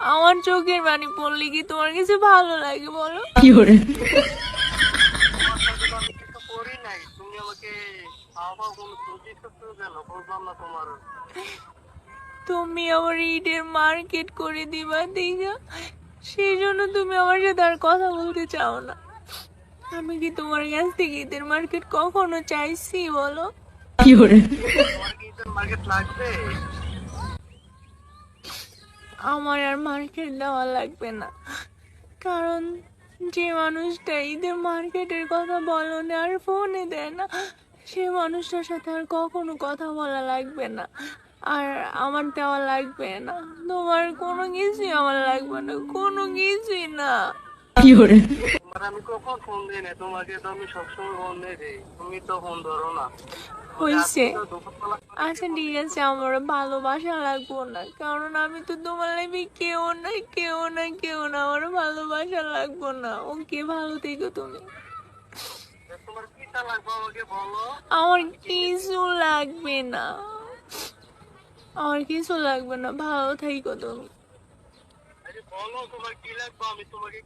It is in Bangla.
আমার চোখের পানি পড়লে কি তোমার কিছু ভালো লাগে বলো? কিছু করি? নাই তুমি আমার ইটের মার্কেট করে দিবা দিঘা। সেই জন্য তুমি আমার সাথে আর কথা বলতে চাও না। আমি কি তোমার কাছ থেকে ঈদের মার্কেট কখনো চাইছি বলো? তোমার কি ঈদের মার্কেট লাগবে? আমার আর মার্কেট দেওয়া লাগবে না। কারণ যে মানুষটা ঈদের মার্কেটের কথা বলো না আর ফোনে দেয় না। সে মানুষটার সাথে আর কখনো কথা বলা লাগবে না। আর আমার দেওয়া লাগবে না। তোমার কোনো কিছুই আমার লাগবে না। কোনো কিছুই না। আমি কখন ফোন দিই না? তোমাকে তো আমি সবসময় ফোন দিয়ে দিই। তুমি তো ফোন ধরো না। হয়েছে আচ্ছা ঠিক আছে আমার ভালোবাসা লাগবো না। কারণ আমি তো তোমার লাইফে কেউ না কেউ না কেউ না। আমার ভালোবাসা লাগবো না। ওকে ভালো থেকো তুমি। লাগবে আমার কিছু লাগবে না। আমার কিছু লাগবে না। ভালো থাইকো তুমি। বলো তোমার কি লাগবে? আমি তোমাকে